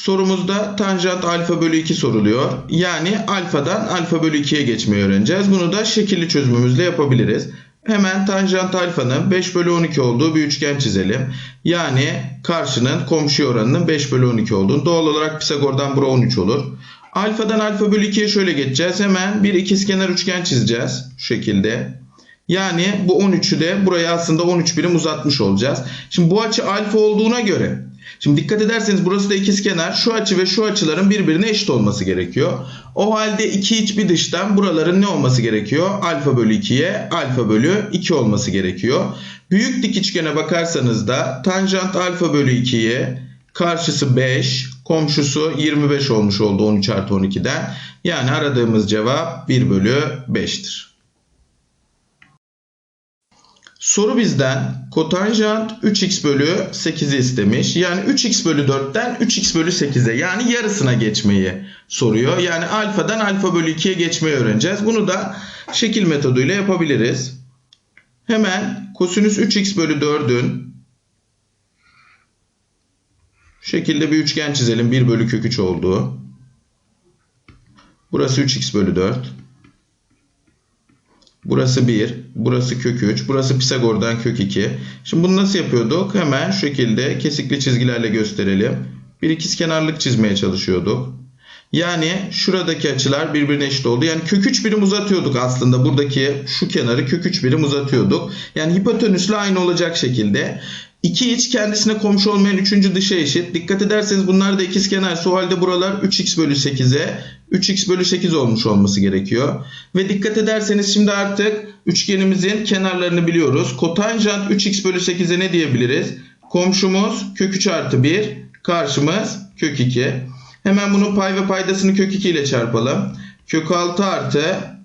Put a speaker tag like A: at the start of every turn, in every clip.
A: Sorumuzda tanjant alfa bölü 2 soruluyor. Yani alfadan alfa bölü 2'ye geçmeyi öğreneceğiz. Bunu da şekilli çözümümüzle yapabiliriz. Hemen tanjant alfanın 5 bölü 12 olduğu bir üçgen çizelim. Yani karşının komşu oranının 5 bölü 12 olduğunu. Doğal olarak Pisagor'dan bura 13 olur. Alfadan alfa bölü 2'ye şöyle geçeceğiz. Hemen bir ikizkenar üçgen çizeceğiz. Şu şekilde. Yani bu 13'ü de buraya aslında 13 birim uzatmış olacağız. Şimdi bu açı alfa olduğuna göre Şimdi dikkat ederseniz burası da ikizkenar. Şu açı ve şu açıların birbirine eşit olması gerekiyor. O halde iki iç bir dıştan buraların ne olması gerekiyor? Alfa bölü 2'ye alfa bölü 2 olması gerekiyor. Büyük dik üçgene bakarsanız da tanjant alfa bölü 2'ye karşısı 5, komşusu 25 olmuş oldu 13 artı 12'den. Yani aradığımız cevap 1 bölü 5'tir. Soru bizden kotanjant 3x bölü 8'i istemiş. Yani 3x bölü 4'ten 3x bölü 8'e yani yarısına geçmeyi soruyor. Yani alfadan alfa bölü 2'ye geçmeyi öğreneceğiz. Bunu da şekil metoduyla yapabiliriz. Hemen kosinüs 3x bölü 4'ün şekilde bir üçgen çizelim. 1 bölü kök 3 olduğu. Burası 3x bölü 4. Burası 1, burası kök 3, burası Pisagor'dan kök 2. Şimdi bunu nasıl yapıyorduk? Hemen şu şekilde kesikli çizgilerle gösterelim. Bir ikizkenarlık çizmeye çalışıyorduk. Yani şuradaki açılar birbirine eşit oldu. Yani kök 3 birim uzatıyorduk aslında. Buradaki şu kenarı kök 3 birim uzatıyorduk. Yani hipotenüsle aynı olacak şekilde. İki iç kendisine komşu olmayan üçüncü dışa eşit. Dikkat ederseniz bunlar da ikizkenar. O halde buralar 3x bölü 8'e 3x bölü 8 olmuş olması gerekiyor. Ve dikkat ederseniz şimdi artık üçgenimizin kenarlarını biliyoruz. Kotanjant 3x bölü 8'e ne diyebiliriz? Komşumuz kök 3 artı 1, karşımız kök 2. Hemen bunun pay ve paydasını kök 2 ile çarpalım. Kök 6 artı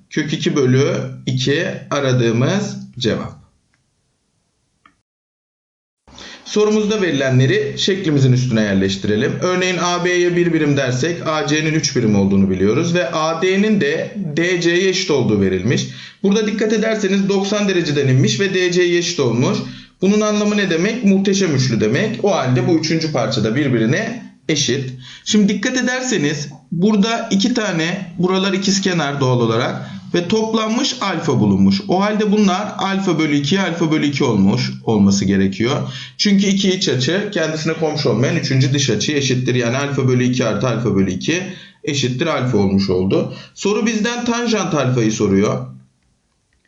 A: kök 2 bölü 2 aradığımız cevap. Sorumuzda verilenleri şeklimizin üstüne yerleştirelim. Örneğin AB'ye 1 birim dersek AC'nin 3 birim olduğunu biliyoruz ve AD'nin de DC'ye eşit olduğu verilmiş. Burada dikkat ederseniz 90 dereceden inmiş ve DC'ye eşit olmuş. Bunun anlamı ne demek? Muhteşem üçlü demek. O halde bu üçüncü parçada birbirine eşit. Şimdi dikkat ederseniz burada iki tane buralar ikizkenar doğal olarak ve toplanmış alfa bulunmuş. O halde bunlar alfa bölü 2 alfa bölü 2 olmuş olması gerekiyor. Çünkü iki iç açı kendisine komşu olmayan üçüncü dış açı eşittir. Yani alfa bölü 2 artı alfa bölü 2 eşittir alfa olmuş oldu. Soru bizden tanjant alfayı soruyor.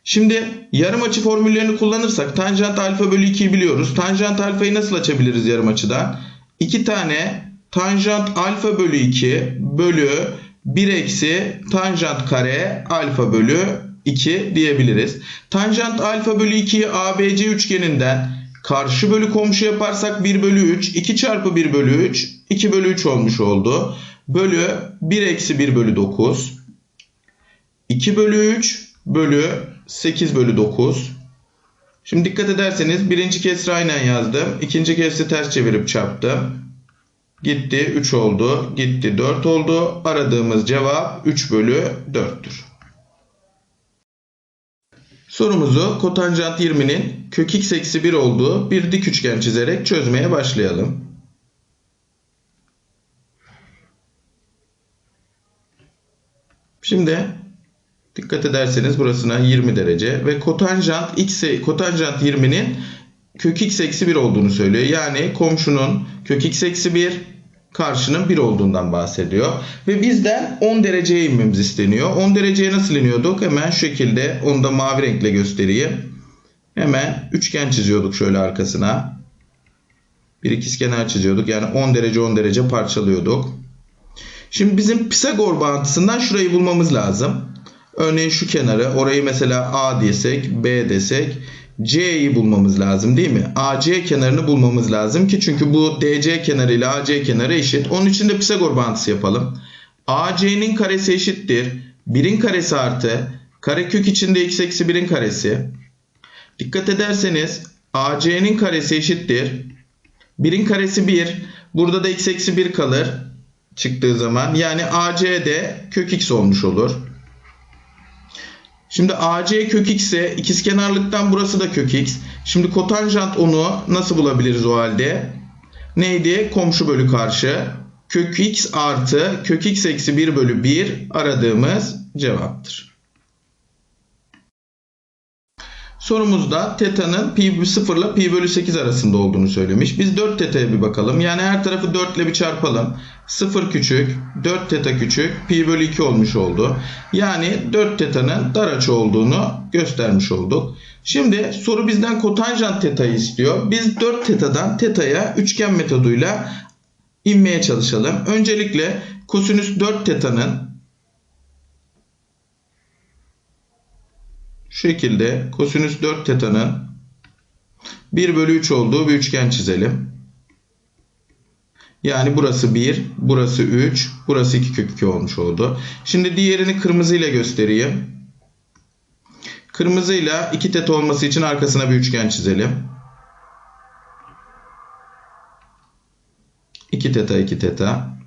A: Şimdi yarım açı formüllerini kullanırsak tanjant alfa bölü 2'yi biliyoruz. Tanjant alfayı nasıl açabiliriz yarım açıdan? 2 tane tanjant alfa bölü 2 bölü 1 eksi tanjant kare alfa bölü 2 diyebiliriz. Tanjant alfa bölü 2'yi ABC üçgeninden karşı bölü komşu yaparsak 1 bölü 3 2 çarpı 1 bölü 3 2 bölü 3 olmuş oldu. Bölü 1 eksi 1 bölü 9 2 bölü 3 bölü 8 bölü 9 Şimdi dikkat ederseniz birinci kesri aynen yazdım. ikinci kesri ters çevirip çarptım. Gitti 3 oldu. Gitti 4 oldu. Aradığımız cevap 3 bölü 4'tür. Sorumuzu kotanjant 20'nin kök x eksi 1 olduğu bir dik üçgen çizerek çözmeye başlayalım. Şimdi dikkat ederseniz burasına 20 derece ve kotanjant x kotanjant 20'nin kök x eksi 1 olduğunu söylüyor. Yani komşunun kök x eksi 1 karşının 1 olduğundan bahsediyor. Ve bizden 10 dereceye inmemiz isteniyor. 10 dereceye nasıl iniyorduk? Hemen şu şekilde onu da mavi renkle göstereyim. Hemen üçgen çiziyorduk şöyle arkasına. Bir ikizkenar çiziyorduk. Yani 10 derece 10 derece parçalıyorduk. Şimdi bizim Pisagor bağıntısından şurayı bulmamız lazım. Örneğin şu kenarı orayı mesela A desek B desek C'yi bulmamız lazım değil mi? AC kenarını bulmamız lazım ki çünkü bu DC kenarı ile AC kenarı eşit. Onun için de Pisagor bağıntısı yapalım. AC'nin karesi eşittir. 1'in karesi artı karekök içinde x eksi 1'in karesi. Dikkat ederseniz AC'nin karesi eşittir. 1'in karesi 1. Burada da x eksi 1 kalır çıktığı zaman. Yani AC de kök x olmuş olur. Şimdi AC kök x ise ikizkenarlıktan burası da kök x. Şimdi kotanjant onu nasıl bulabiliriz o halde? Neydi? Komşu bölü karşı. kök x artı kök x eksi 1 bölü 1 aradığımız cevaptır. Sorumuzda teta'nın pi 0 ile pi bölü 8 arasında olduğunu söylemiş. Biz 4 teta'ya bir bakalım. Yani her tarafı 4 ile bir çarpalım. 0 küçük, 4 teta küçük, pi bölü 2 olmuş oldu. Yani 4 teta'nın dar açı olduğunu göstermiş olduk. Şimdi soru bizden kotanjant teta'yı istiyor. Biz 4 teta'dan teta'ya üçgen metoduyla inmeye çalışalım. Öncelikle kosinüs 4 teta'nın şekilde kosinüs 4 teta'nın 1 bölü 3 olduğu bir üçgen çizelim. Yani burası 1, burası 3, burası 2 kök 2 olmuş oldu. Şimdi diğerini kırmızıyla göstereyim. Kırmızıyla 2 teta olması için arkasına bir üçgen çizelim. 2 teta 2 teta.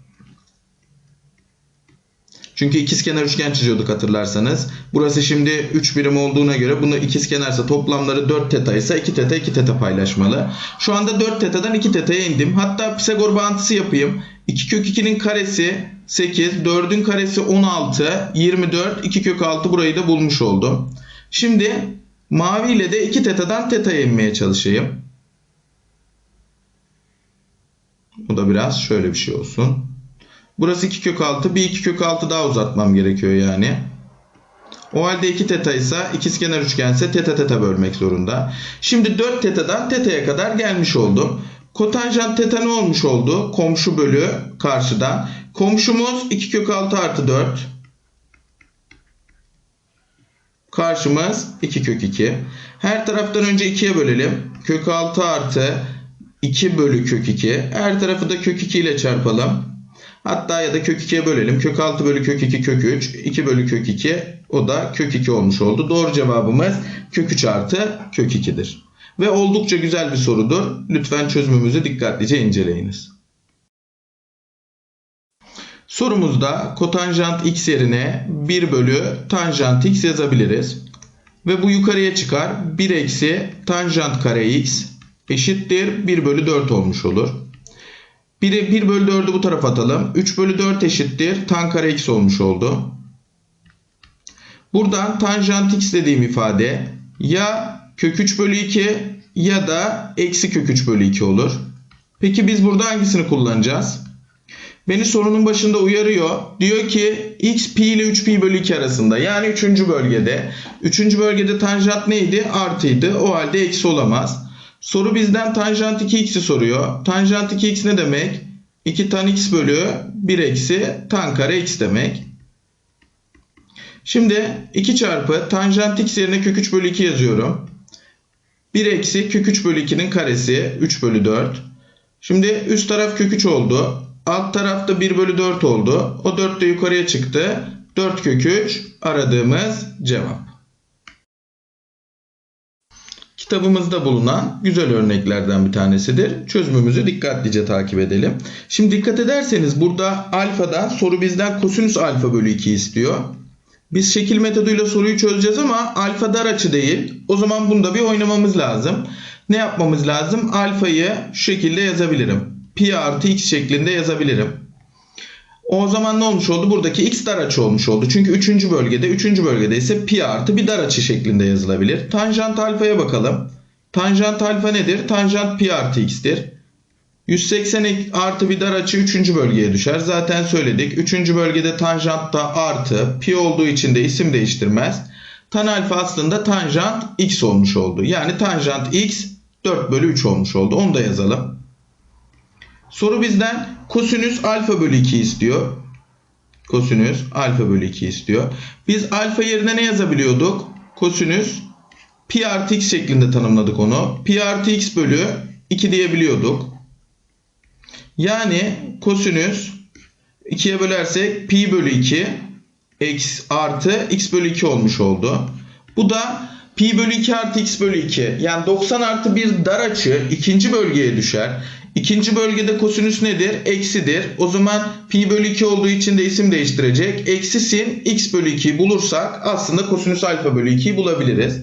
A: Çünkü ikizkenar üçgen çiziyorduk hatırlarsanız. Burası şimdi 3 birim olduğuna göre bunu ikizkenarsa toplamları 4 teta ise 2 teta 2 teta paylaşmalı. Şu anda 4 tetadan 2 teta'ya indim. Hatta Pisagor bağıntısı yapayım. 2 kök 2'nin karesi 8, 4'ün karesi 16, 24, 2 kök 6 burayı da bulmuş oldum. Şimdi mavi ile de 2 tetadan teta'ya inmeye çalışayım. Bu da biraz şöyle bir şey olsun. Burası 2 kök 6. Bir 2 kök 6 daha uzatmam gerekiyor yani. O halde 2 teta ise ikizkenar üçgense teta teta bölmek zorunda. Şimdi 4 tetadan teta'ya kadar gelmiş oldum. Kotanjant teta ne olmuş oldu? Komşu bölü karşıdan. Komşumuz 2 kök 6 artı 4. Karşımız 2 kök 2. Her taraftan önce 2'ye bölelim. Kök 6 artı 2 bölü kök 2. Her tarafı da kök 2 ile çarpalım. Hatta ya da kök 2'ye bölelim. Kök 6 bölü kök 2 kök 3. 2 bölü kök 2 o da kök 2 olmuş oldu. Doğru cevabımız kök 3 artı kök 2'dir. Ve oldukça güzel bir sorudur. Lütfen çözümümüzü dikkatlice inceleyiniz. Sorumuzda kotanjant x yerine 1 bölü tanjant x yazabiliriz. Ve bu yukarıya çıkar. 1 eksi tanjant kare x eşittir 1 bölü 4 olmuş olur. 1'i 1 bölü 4'ü bu tarafa atalım. 3 bölü 4 eşittir. Tan kare x olmuş oldu. Buradan tanjant x dediğim ifade ya kök 3 bölü 2 ya da eksi kök 3 bölü 2 olur. Peki biz burada hangisini kullanacağız? Beni sorunun başında uyarıyor. Diyor ki x pi ile 3 pi bölü 2 arasında. Yani 3. bölgede. 3. bölgede tanjant neydi? Artıydı. O halde eksi olamaz. Soru bizden tanjant 2x'i soruyor. Tanjant 2x ne demek? 2 tan x bölü 1 eksi tan kare x demek. Şimdi 2 çarpı tanjant x yerine kök 3 bölü 2 yazıyorum. 1 eksi kök 3 bölü 2'nin karesi 3 bölü 4. Şimdi üst taraf kök 3 oldu. Alt tarafta 1 bölü 4 oldu. O 4 de yukarıya çıktı. 4 kök 3 aradığımız cevap. Kitabımızda bulunan güzel örneklerden bir tanesidir. Çözümümüzü dikkatlice takip edelim. Şimdi dikkat ederseniz burada alfadan soru bizden kosinüs alfa bölü 2 istiyor. Biz şekil metoduyla soruyu çözeceğiz ama alfa dar açı değil. O zaman bunda bir oynamamız lazım. Ne yapmamız lazım? Alfayı şu şekilde yazabilirim. Pi artı x şeklinde yazabilirim. O zaman ne olmuş oldu? Buradaki x dar açı olmuş oldu. Çünkü 3. bölgede, 3. bölgede ise pi artı bir dar açı şeklinde yazılabilir. Tanjant alfaya bakalım. Tanjant alfa nedir? Tanjant pi artı x'tir. 180 artı bir dar açı 3. bölgeye düşer. Zaten söyledik. 3. bölgede tanjant da artı pi olduğu için de isim değiştirmez. Tan alfa aslında tanjant x olmuş oldu. Yani tanjant x 4 bölü 3 olmuş oldu. Onu da yazalım. Soru bizden kosinüs alfa bölü 2 istiyor. Kosinüs alfa bölü 2 istiyor. Biz alfa yerine ne yazabiliyorduk? Kosinüs pi artı x şeklinde tanımladık onu. Pi artı x bölü 2 diyebiliyorduk. Yani kosinüs 2'ye bölersek pi bölü 2 x artı x bölü 2 olmuş oldu. Bu da pi bölü 2 artı x bölü 2 yani 90 artı bir dar açı ikinci bölgeye düşer. İkinci bölgede kosinüs nedir? Eksidir. O zaman pi bölü 2 olduğu için de isim değiştirecek. Eksi sin x bölü 2'yi bulursak aslında kosinüs alfa bölü 2'yi bulabiliriz.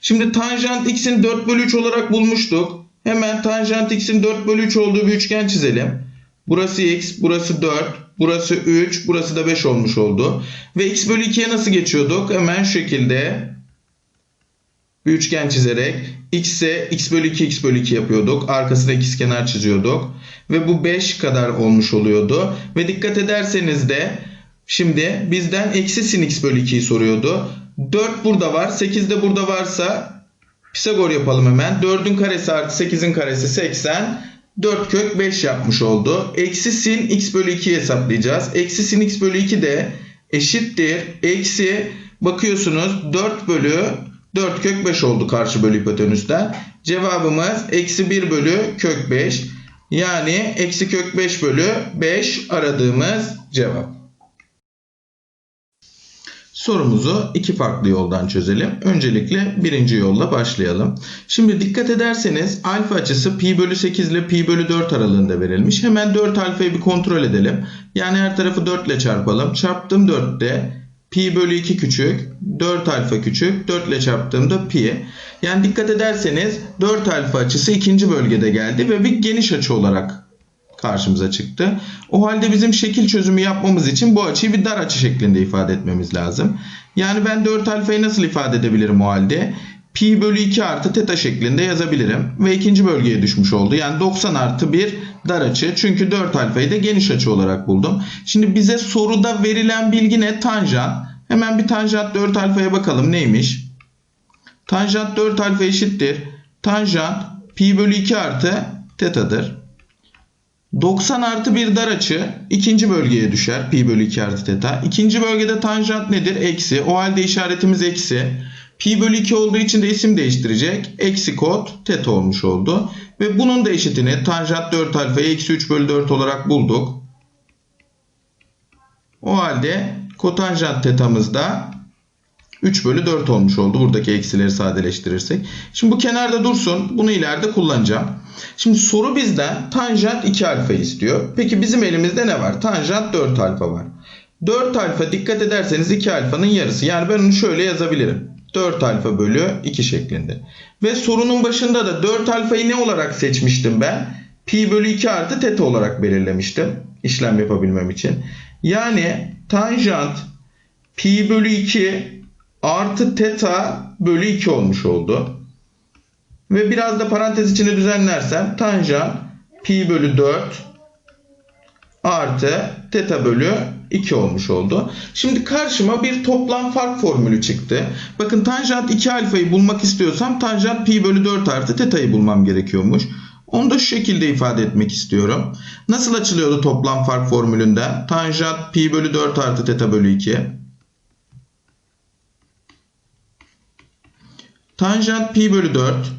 A: Şimdi tanjant x'in 4 bölü 3 olarak bulmuştuk. Hemen tanjant x'in 4 bölü 3 olduğu bir üçgen çizelim. Burası x, burası 4, burası 3, burası da 5 olmuş oldu. Ve x bölü 2'ye nasıl geçiyorduk? Hemen şu şekilde bir üçgen çizerek x'e x bölü 2 x bölü 2 yapıyorduk. Arkasına ikizkenar çiziyorduk. Ve bu 5 kadar olmuş oluyordu. Ve dikkat ederseniz de şimdi bizden eksi sin x bölü 2'yi soruyordu. 4 burada var. 8 de burada varsa Pisagor yapalım hemen. 4'ün karesi artı 8'in karesi 80. 4 kök 5 yapmış oldu. Eksi sin x bölü 2'yi hesaplayacağız. Eksi sin x bölü 2 de eşittir. Eksi bakıyorsunuz 4 bölü 4 kök 5 oldu karşı bölü hipotenüsten. Cevabımız eksi 1 bölü kök 5. Yani eksi kök 5 bölü 5 aradığımız cevap. Sorumuzu iki farklı yoldan çözelim. Öncelikle birinci yolla başlayalım. Şimdi dikkat ederseniz alfa açısı pi bölü 8 ile pi bölü 4 aralığında verilmiş. Hemen 4 alfayı bir kontrol edelim. Yani her tarafı 4 ile çarpalım. Çarptım 4'te pi bölü 2 küçük, 4 alfa küçük, 4 ile çarptığımda pi. Yani dikkat ederseniz 4 alfa açısı ikinci bölgede geldi ve bir geniş açı olarak karşımıza çıktı. O halde bizim şekil çözümü yapmamız için bu açıyı bir dar açı şeklinde ifade etmemiz lazım. Yani ben 4 alfayı nasıl ifade edebilirim o halde? Pi bölü 2 artı teta şeklinde yazabilirim. Ve ikinci bölgeye düşmüş oldu. Yani 90 artı 1 dar açı. Çünkü 4 alfayı da geniş açı olarak buldum. Şimdi bize soruda verilen bilgi ne? Tanjant. Hemen bir tanjant 4 alfaya bakalım neymiş? Tanjant 4 alfa eşittir. Tanjant pi bölü 2 artı tetadır. 90 artı bir dar açı ikinci bölgeye düşer. Pi bölü 2 artı teta. İkinci bölgede tanjant nedir? Eksi. O halde işaretimiz eksi. Pi bölü 2 olduğu için de isim değiştirecek. Eksi kod teta olmuş oldu. Ve bunun da eşitini tanjant 4 alfayı eksi 3 bölü 4 olarak bulduk. O halde kotanjant tetamız da 3 bölü 4 olmuş oldu. Buradaki eksileri sadeleştirirsek. Şimdi bu kenarda dursun. Bunu ileride kullanacağım. Şimdi soru bizden tanjant 2 alfa istiyor. Peki bizim elimizde ne var? Tanjant 4 alfa var. 4 alfa dikkat ederseniz 2 alfanın yarısı. Yani ben onu şöyle yazabilirim. 4 alfa bölü 2 şeklinde. Ve sorunun başında da 4 alfayı ne olarak seçmiştim ben? Pi bölü 2 artı teta olarak belirlemiştim. işlem yapabilmem için. Yani tanjant pi bölü 2 artı teta bölü 2 olmuş oldu. Ve biraz da parantez içine düzenlersem tanjant pi bölü 4 artı teta bölü 2 olmuş oldu. Şimdi karşıma bir toplam fark formülü çıktı. Bakın tanjant 2 alfayı bulmak istiyorsam tanjant pi bölü 4 artı teta'yı bulmam gerekiyormuş. Onu da şu şekilde ifade etmek istiyorum. Nasıl açılıyordu toplam fark formülünden? Tanjant pi bölü 4 artı teta bölü 2. Tanjant pi bölü 4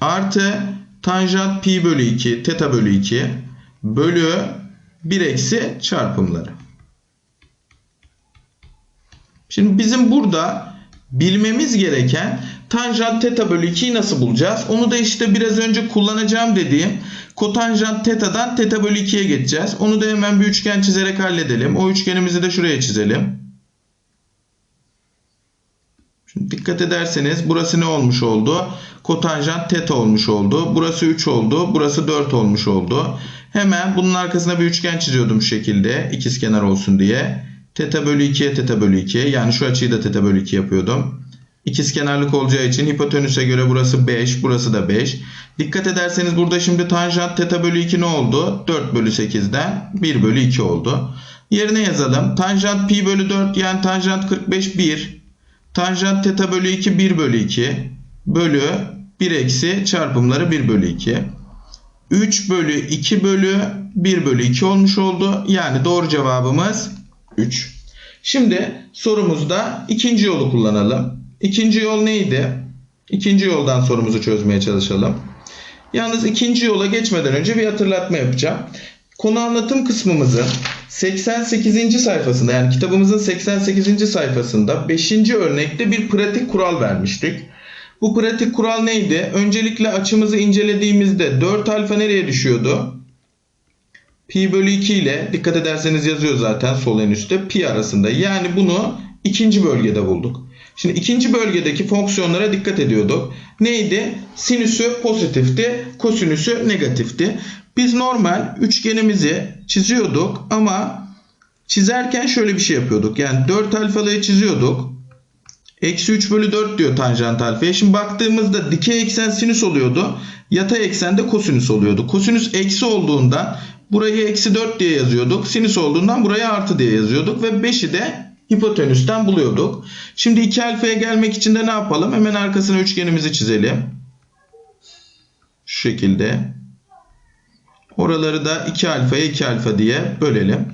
A: artı tanjant pi bölü 2 teta bölü 2 bölü 1 eksi çarpımları. Şimdi bizim burada bilmemiz gereken tanjant teta bölü 2'yi nasıl bulacağız? Onu da işte biraz önce kullanacağım dediğim kotanjant tetadan teta bölü 2'ye geçeceğiz. Onu da hemen bir üçgen çizerek halledelim. O üçgenimizi de şuraya çizelim. Şimdi dikkat ederseniz burası ne olmuş oldu? Kotanjant teta olmuş oldu. Burası 3 oldu. Burası 4 olmuş oldu. Hemen bunun arkasına bir üçgen çiziyordum şu şekilde. ikizkenar olsun diye. Teta bölü 2'ye teta bölü 2. Yani şu açıyı da teta bölü 2 yapıyordum. İkizkenarlık olacağı için hipotenüse göre burası 5. Burası da 5. Dikkat ederseniz burada şimdi tanjant teta bölü 2 ne oldu? 4 bölü 8'den 1 bölü 2 oldu. Yerine yazalım. Tanjant pi bölü 4 yani tanjant 45 1. Tanjant teta bölü 2 1 bölü 2 bölü 1 eksi çarpımları 1 bölü 2. 3 bölü 2 bölü 1 bölü 2 olmuş oldu. Yani doğru cevabımız 3. Şimdi sorumuzda ikinci yolu kullanalım. İkinci yol neydi? İkinci yoldan sorumuzu çözmeye çalışalım. Yalnız ikinci yola geçmeden önce bir hatırlatma yapacağım. Konu anlatım kısmımızın 88. sayfasında yani kitabımızın 88. sayfasında 5. örnekte bir pratik kural vermiştik. Bu pratik kural neydi? Öncelikle açımızı incelediğimizde 4 alfa nereye düşüyordu? Pi bölü 2 ile dikkat ederseniz yazıyor zaten sol en üstte pi arasında. Yani bunu ikinci bölgede bulduk. Şimdi ikinci bölgedeki fonksiyonlara dikkat ediyorduk. Neydi? Sinüsü pozitifti, kosinüsü negatifti. Biz normal üçgenimizi çiziyorduk ama çizerken şöyle bir şey yapıyorduk. Yani 4 alfalıyı çiziyorduk. Eksi 3 bölü 4 diyor tanjant alfaya. Şimdi baktığımızda dikey eksen sinüs oluyordu. Yatay eksen de kosinüs oluyordu. Kosinüs eksi olduğundan burayı eksi 4 diye yazıyorduk. Sinüs olduğundan buraya artı diye yazıyorduk. Ve 5'i de hipotenüsten buluyorduk. Şimdi 2 alfaya gelmek için de ne yapalım? Hemen arkasına üçgenimizi çizelim. Şu şekilde. Oraları da 2 alfaya 2 alfa diye bölelim.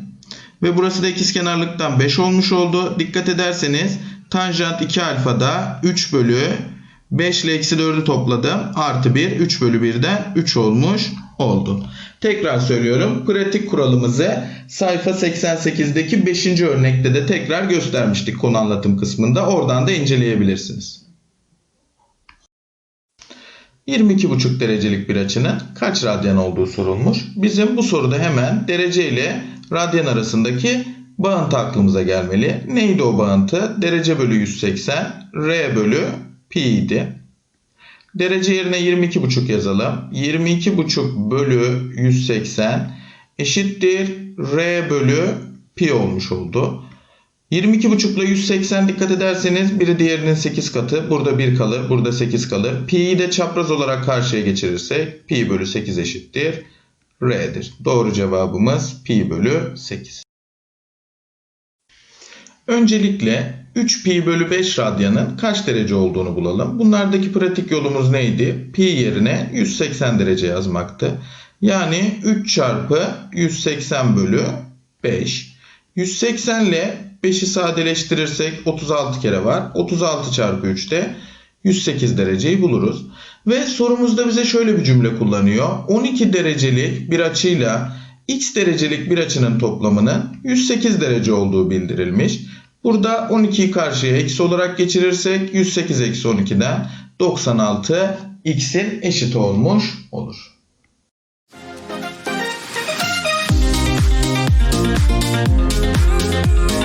A: Ve burası da ikizkenarlıktan 5 olmuş oldu. Dikkat ederseniz tanjant 2 alfada 3 bölü 5 ile eksi 4'ü topladım. Artı 1 3 bölü 1'den 3 olmuş oldu. Tekrar söylüyorum. Pratik kuralımızı sayfa 88'deki 5. örnekte de tekrar göstermiştik konu anlatım kısmında. Oradan da inceleyebilirsiniz. 22,5 derecelik bir açının kaç radyan olduğu sorulmuş. Bizim bu soruda hemen derece ile radyan arasındaki bağıntı aklımıza gelmeli. Neydi o bağıntı? Derece bölü 180, R bölü pi idi. Derece yerine 22,5 yazalım. 22,5 bölü 180 eşittir R bölü pi olmuş oldu. 22,5 ile 180 dikkat ederseniz biri diğerinin 8 katı. Burada 1 kalır, burada 8 kalır. Pi'yi de çapraz olarak karşıya geçirirsek pi bölü 8 eşittir R'dir. Doğru cevabımız pi bölü 8. Öncelikle 3 pi bölü 5 radyanın kaç derece olduğunu bulalım. Bunlardaki pratik yolumuz neydi? Pi yerine 180 derece yazmaktı. Yani 3 çarpı 180 bölü 5. 180 ile 5'i sadeleştirirsek 36 kere var. 36 çarpı 3'te 108 dereceyi buluruz. Ve sorumuzda bize şöyle bir cümle kullanıyor. 12 derecelik bir açıyla x derecelik bir açının toplamının 108 derece olduğu bildirilmiş. Burada 12'yi karşıya eksi olarak geçirirsek 108 eksi 12'den 96 x'in eşit olmuş olur. Müzik